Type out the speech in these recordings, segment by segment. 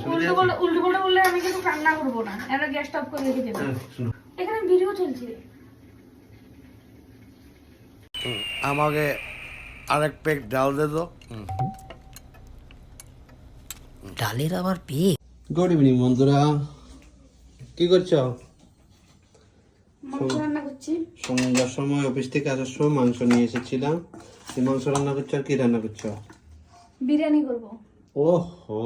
অসুবিধা উল্টো আছে বলে উল্টো বলে বললে আমি কিন্তু রান্না করব না। এরা গ্যাস স্টপ করে রেখে দেবো। হ্যাঁ, এখানে ভিডিও চলছে আমাকে আরেক পেক ডাল দে তো। ডালের আবার পেয়ে গুড ইভিনিং বন্ধুরা। কি করছ? রান্না করছি। সন্ধ্যার সময় অফিস থেকে আসার সময় মাংস নিয়ে এসেছিলাম। মাংস রান্না করছ আর কি রান্না করছ? বিরিয়ানি করব। ওহো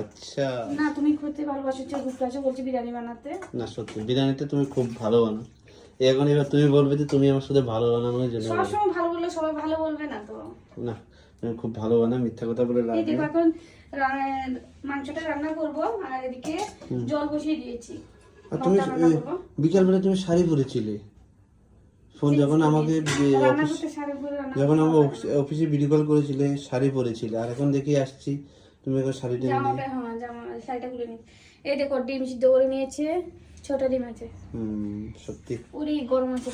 আচ্ছা। না তুমি খেতে ভালোবাসো গুপ্তাছো বলছি বিরিয়ানি বানাতে। না সত্যি বিরিয়ানিতে তুমি খুব ভালো বানাও। এখন এবার তুমি বলবে যে তুমি আমার সাথে ভালো বানানোর জন্য। সবসময় ভালো বললে সবাই ভালো বলবে না তো? না তুমি খুব ভালো বানাও মিথ্যা কথা বলে লাভ নেই। এখন মাংসটা রান্না করব আর এদিকে জল বসিয়ে দিয়েছি। আর তুমি বিকালবেলা তুমি শাড়ি পরেছিলে? ফোন যখন আমাকে অফিস যখন আমার অফিস- ভিডিও কল করেছিলে শাড়ি পরেছিলে আর এখন দেখি আসছি তুমি এখন শাড়ি টেনে নিয়ে। হ্যাঁ জামা শাড়িটা খুলে নি। এই দেখো ডিম সিদ্ধ করে নিয়েছে ছোট ডিম আছে। হুম সত্যি। পুরি গরম আছে।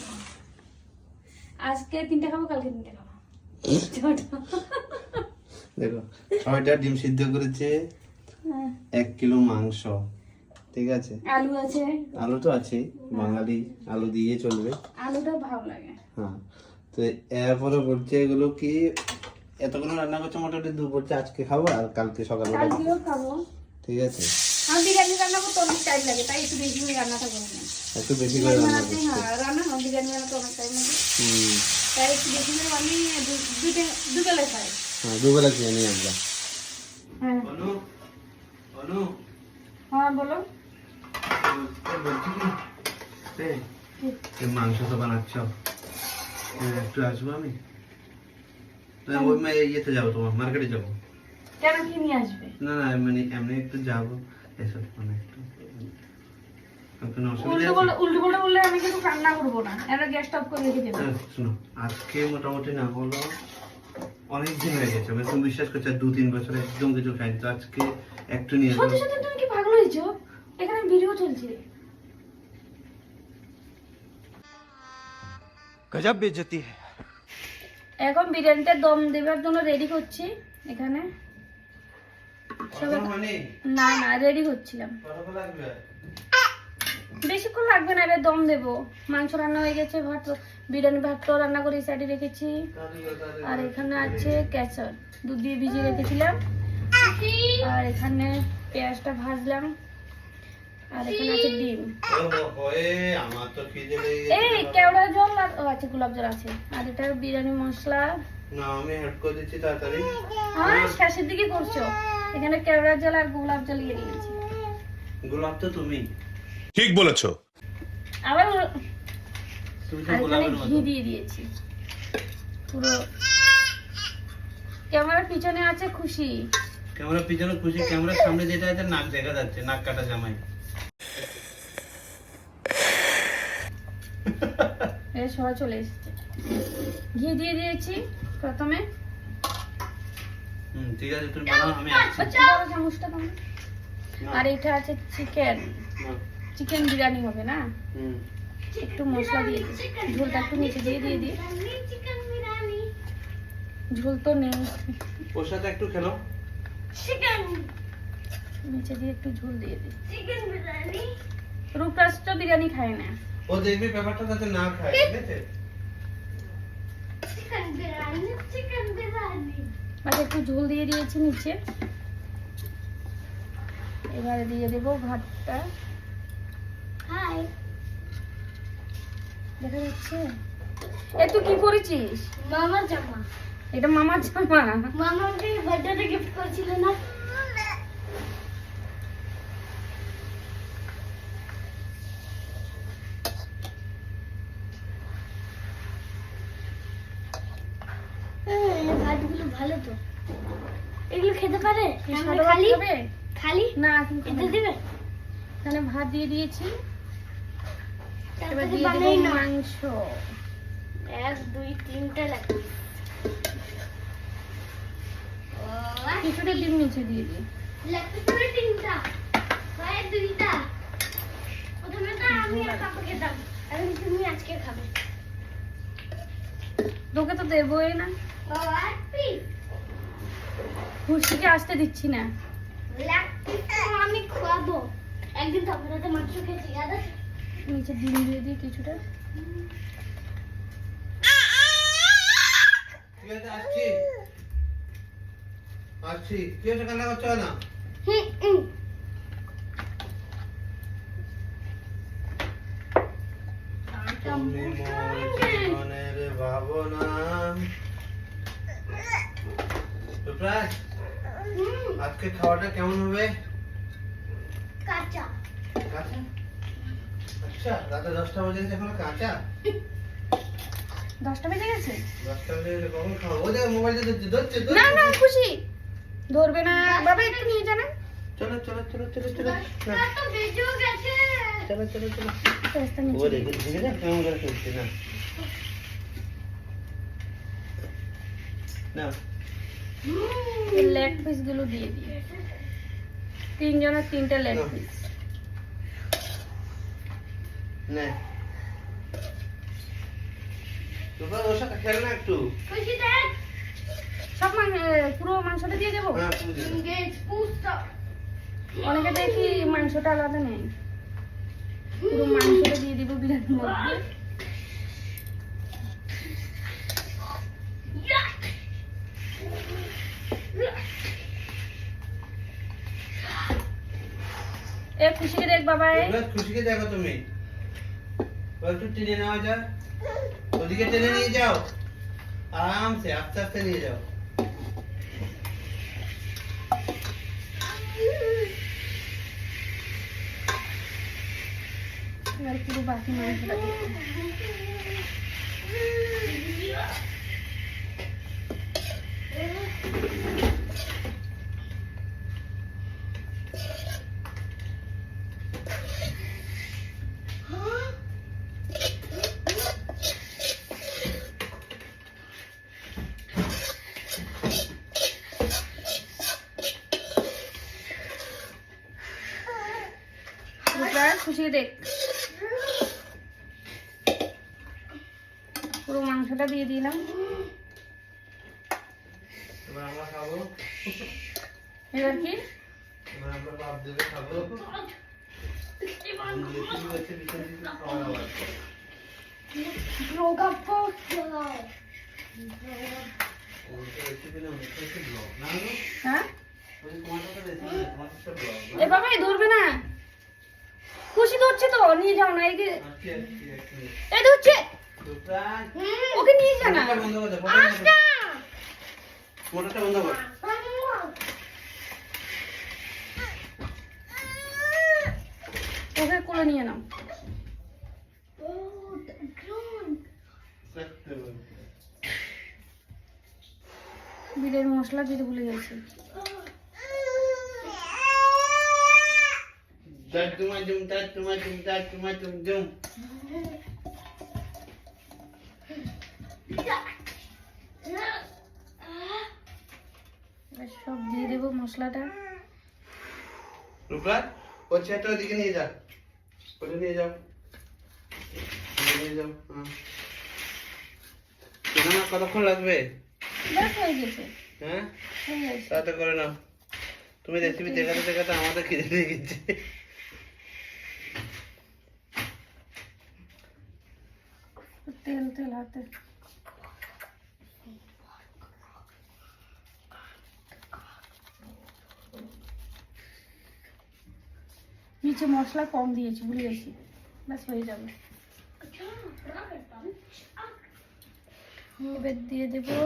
আজকে তিনটে খাব কালকে তিনটে খাব। দেখো ছয়টা ডিম সিদ্ধ করেছে হ্যাঁ, এক কিলো মাংস। ঠিক আছে? আলু আছে। আলু তো আছে বাঙালি আলু দিয়ে চলবে। আলুটা ভালো লাগে। হ্যাঁ তো এরপরে বলছে এগুলো কি এতগুলো রান্না করছে মোটামুটি দু বলছে আজকে খাব আর কালকে সকালবেলা খাব। ঠিক আছে? আমি বিরিয়ানি রান্না করতে অনেক টাইম লাগে তাই একটু বেশি করে রান্নাটা একটু বেশি করে রান্না হ্যাঁ হয় বিরিয়ানি অনেক টাইম লাগে। হুম। তাই একটু বেশি করে বানিয়ে দুটো দুবেলা খাই। হ্যাঁ দুবেলা খেয়ে নিই আমরা। হ্যাঁ। অনু অনু হ্যাঁ বলো। বলছি কি মাংস তো বানাচ্ছ। হ্যাঁ, একটু আসব আমি। ওই ইয়েতে যাব তোমার মার্কেটে যাব। কেন কি নিয়ে আসবে? না না মানে এমনি একটু যাব। এসব মানে একটু হ্যাঁ, শোনো আজকে মোটামুটি না হলো অনেক দিন হয়ে গেছে। তুমি বিশ্বাস করছ দু তিন বছর একদম কিছু খাইনি। তো আজকে একটু নিয়ে আসব সত্যি সত্যি তুমি কি পাগল হয়েছো এখানে ভিডিও চলছে। গজব বেজতি है এখন বিরিয়ানিটা দম দেবার জন্য রেডি করছি এখানে। মানে? না না রেডি করছিলাম। বেশিক্ষণ লাগবে না এবার দম দেবো। মাংস রান্না হয়ে গেছে ভাত বিরিয়ানি ভাতটাও রান্না করে সাইডে রেখেছি। আর এখানে আছে ক্যাচার দুধ দিয়ে ভিজিয়ে রেখেছিলাম। আর এখানে পেঁয়াজটা ভাজলাম। আর এখানে আছে ডিম। আমার তো খিদে লেগে এই কেওড়া জল আর ও আছে গোলাপ জল আছে। আর এটা বিরিয়ানি মশলা। না আমি হেড করে দিচ্ছি তাড়াতাড়ি। হ্যাঁ শেষের দিকে করছ। এখানে কেওড়া জল আর গোলাপ জল ইয়ে দিয়েছি। গোলাপ তো তুমি। ঠিক বলেছ। আবার তুমি তো আর এখানে ঘি দিয়ে দিয়েছি। পুরো। ক্যামেরার পিছনে আছে খুশি। ক্যামেরা পিছনে খুশি ক্যামেরার সামনে যেটা আছে নাক দেখা যাচ্ছে নাক কাটা জামাই। সবাই চলে এসেছে। ঘি দিয়ে দিয়েছি প্রথমে। ঠিক আছে তুমি বানাও আমি আসছি। আচ্ছা বড় চামচটা তোমার আর এটা আছে চিকেন। চিকেন বিরিয়ানি হবে না? একটু মশলা দিয়ে ঝোলটা একটু নিচে দিয়ে দিয়ে দিই। ঝোল তো নেই। ওর সাথে একটু খেলো। নিচে দিয়ে একটু ঝোল দিয়ে দিই। রূপরাজ তো বিরিয়ানি খায় না। ও দেখবি ব্যাপারটা যাতে না খায় ঠিক আছে একটু ঝোল দিয়ে দিয়েছি নিচে। এবারে দিয়ে দেবো ভাতটা। দেখা যাচ্ছে? এ তুই কি করেছিস? মামার জামা। এটা মামার জামা। মামা আমাকে বার্থডেতে গিফট করেছিল না এই ভাতগুলো ভালো তো। এগুলো খেতে পারে? খালি? খালি? না না। দিবে? এখানে ভাত দিয়ে দিয়েছি। এবার দিয়ে দেবো মাংস। এক দুই তিনটা লাগবে। কিছুটা ডিম নিচে দিয়ে দিই। লাগবে পুরো তিনটা। হয় দুইটা। প্রথমে তো আমি আর পাপা খেতাম। এখন তুমি আজকে খাবে। তোকে তো দেবোই না। খুশিকে আসতে দিচ্ছি না। লেগ পিস একদিন হাতে মাংস খেয়েছি নিচে ডিম দিয়ে দিই কিছুটা। আসছি কি হচ্ছে কান্না করছ না ভাবনা তো প্রায় আজকে খাওয়াটা কেমন হবে? কাঁচা। কাঁচা? আচ্ছা রাতে দশটা বাজে এখনও কাঁচা? দশটা বেজে গেছে? দশটা বাজে কখন খাব? দেখো মোবাইল ধরছে ধরছে না না খুশি। ধরবে না। বাবা একটু নিয়ে জানা চলো চলো চলো চলো চলো। তা গেছে। চলো চলো চলো। যা কেমন করে খেলছে না। না। লেগ পিসগুলো দিয়ে দিই। তিনজনের তিনটে লেগ পিস না। তোমরা ওর সাথে খেল না একটু। খুশি দেখ। সব পুরো মাংসটা দিয়ে দেবো? হ্যাঁ অনেকে দেখি মাংসটা আলাদা নেই পুরো মাংসটা দিয়ে দিব বিরিয়ানির মধ্যে। এ খুশিকে দেখ বাবাই। তোমরা খুশিকে দেখো তুমি। একটু টেনে নেওয়া যায় ওদিকে টেনে নিয়ে যাও। আরামসে আস্তে আস্তে নিয়ে যাও। পুরো বাকি মাংসটা খুশিকে দেখ পুরো মাংসটা দিয়ে দিলাম। এবার আমরা খাব। এবার কি? এবার আমরা বাপ দেবে গো? হ্যাঁ? ধরবে না। খুশি ধরছে তো নিয়ে যাও না এই যে আচ্ছা এই ধরছে। ওকে নিয়ে যা না। মোটরটা বন্ধ করে ওকে কোলে নিয়ে নাও। বিলের মশলা দিতে ভুলে গেছি Tatuma jum tatuma jum tatuma jum jum. এবার সব দিয়ে দেবো মশলাটা। রূপা ও চেয়ারটা ওদিকে নিয়ে যা। ওটা নিয়ে যাও নিয়ে যাও হ্যাঁ কতক্ষণ লাগবে? হয়ে গেছে। হ্যাঁ? তাতে করে নাও। তুমি রেসিপি দেখাতে দেখাতে আমাদের খিদে লেগে গেছে। তেল তেল হাতে। নিচে মশলা কম দিয়েছি ভুলে গেছি ব্যাস হয়ে যাবে। এবার দিয়ে দেবো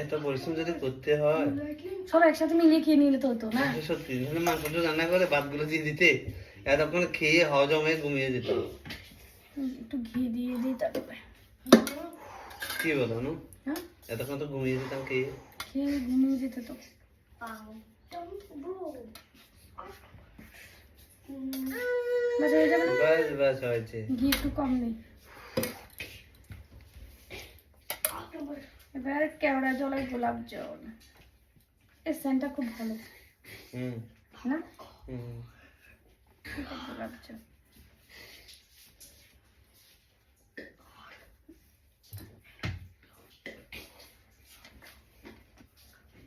এত পরিশ্রম যদি করতে হয়। সব একসাথে মিলিয়ে খেয়ে নিলে তো হতো না। সত্যি তাহলে মাংসটা রান্না করে ভাতগুলো দিয়ে দিতে এতক্ষণ খেয়ে হজম হয়ে ঘুমিয়ে যেত একটু ঘি দিয়ে দিই তারপরে। কি বলো নু এতক্ষণ তো ঘুমিয়ে যেতাম খেয়ে খেয়ে ঘুমিয়ে যেতে তো? ব্যাস হয়ে যাবে বাস বাস হয়েছে। ঘি একটু কম নেই। এবার কেওড়া জলের গোলাপ জল। এর সেন্টটা খুব ভালো। হুম। না? হুম। গোলাপ জল।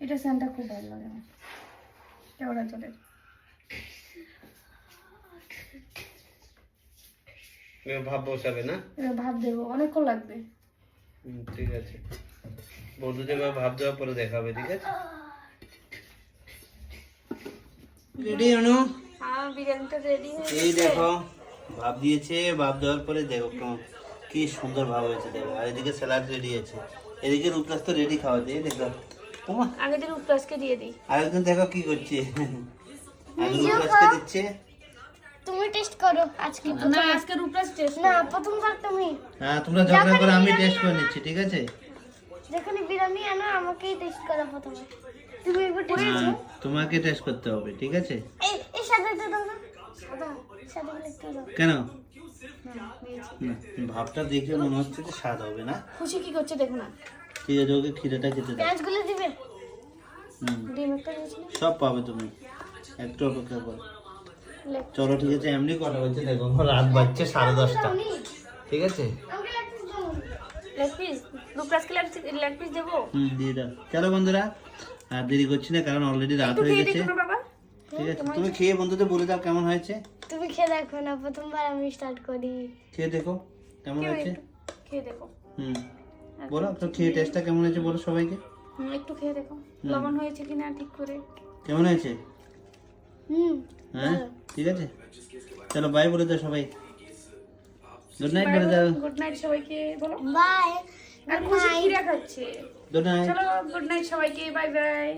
এটা স্যানটা খুব ভালো লাগে আমার। কেওড়া জলের ভাব বসাবে না? এটা ভাব দেবো অনেকক্ষণ লাগবে। ঠিক আছে। বন্ধুদের ভাব দেওয়ার পরে দেখাবে ঠিক আছে? রেডি অনু আমার বিরিয়ানিটা রেডি এই দেখো ভাব দিয়েছে ভাব দেওয়ার পরে দেখো কেমন কি সুন্দর ভাব হয়েছে দেখো। আর এদিকে স্যালাড রেডি আছে। এদিকে রূপরাজ তো রেডি খাওয়া দিয়ে দেখো। ওমা। আগে দিন দিয়ে দিই। দেখো কি করছে। দিচ্ছে। তুমি টেস্ট করো আজকে না আজকে উপরাস টেস্ট না প্রথমবার তুমি। হ্যাঁ তোমরা ঝগড়া করে আমি টেস্ট করে নিচ্ছি ঠিক আছে? যেখানে বিরিয়ানি আনো আমাকেই টেস্ট করো প্রথমে। তুমি একবার টেস্ট হ্যাঁ, তোমাকে টেস্ট করতে হবে ঠিক আছে? এই এই সাদাটা দাও। না সাদা সাদা একটু দাও। কেন? ভাবটা দেখে মনে হচ্ছে যে স্বাদ হবে না। খুশি কি করছে দেখো না। আছে ওকে ক্ষীরেটা খেতে দাও। পেঁয়াজগুলো দিবে? ডিম একটা সব পাবে তুমি। একটু অপেক্ষা করো। চলো ঠিক আছে এমনি কথা বলছে দেখো রাত বাজছে সাড়ে দশটা। ঠিক আছে? চলো বন্ধুরা আর দেরি করছি না কারণ অলরেডি রাত হয়ে গেছে। ঠিক আছে তুমি খেয়ে বন্ধুদের বলে দাও কেমন হয়েছে। তুমি খেয়ে দেখো না প্রথমবার আমি স্টার্ট করি। খেয়ে দেখো কেমন হয়েছে? খেয়ে দেখো। হুম। বলো তো খেয়ে টেস্টটা কেমন হয়েছে বলো সবাইকে? একটু খেয়ে দেখো। লবণ হয়েছে কিনা ঠিক করে। কেমন হয়েছে? হুম হ্যাঁ? ঠিক আছে। চলো বাই বলে দাও সবাই। গুড নাইট বলে দাও। গুড নাইট সবাইকে বলো। বাই আর খুশি খিরা খাচ্ছে। গুড নাইট চলো গুড নাইট সবাইকে বাই বাই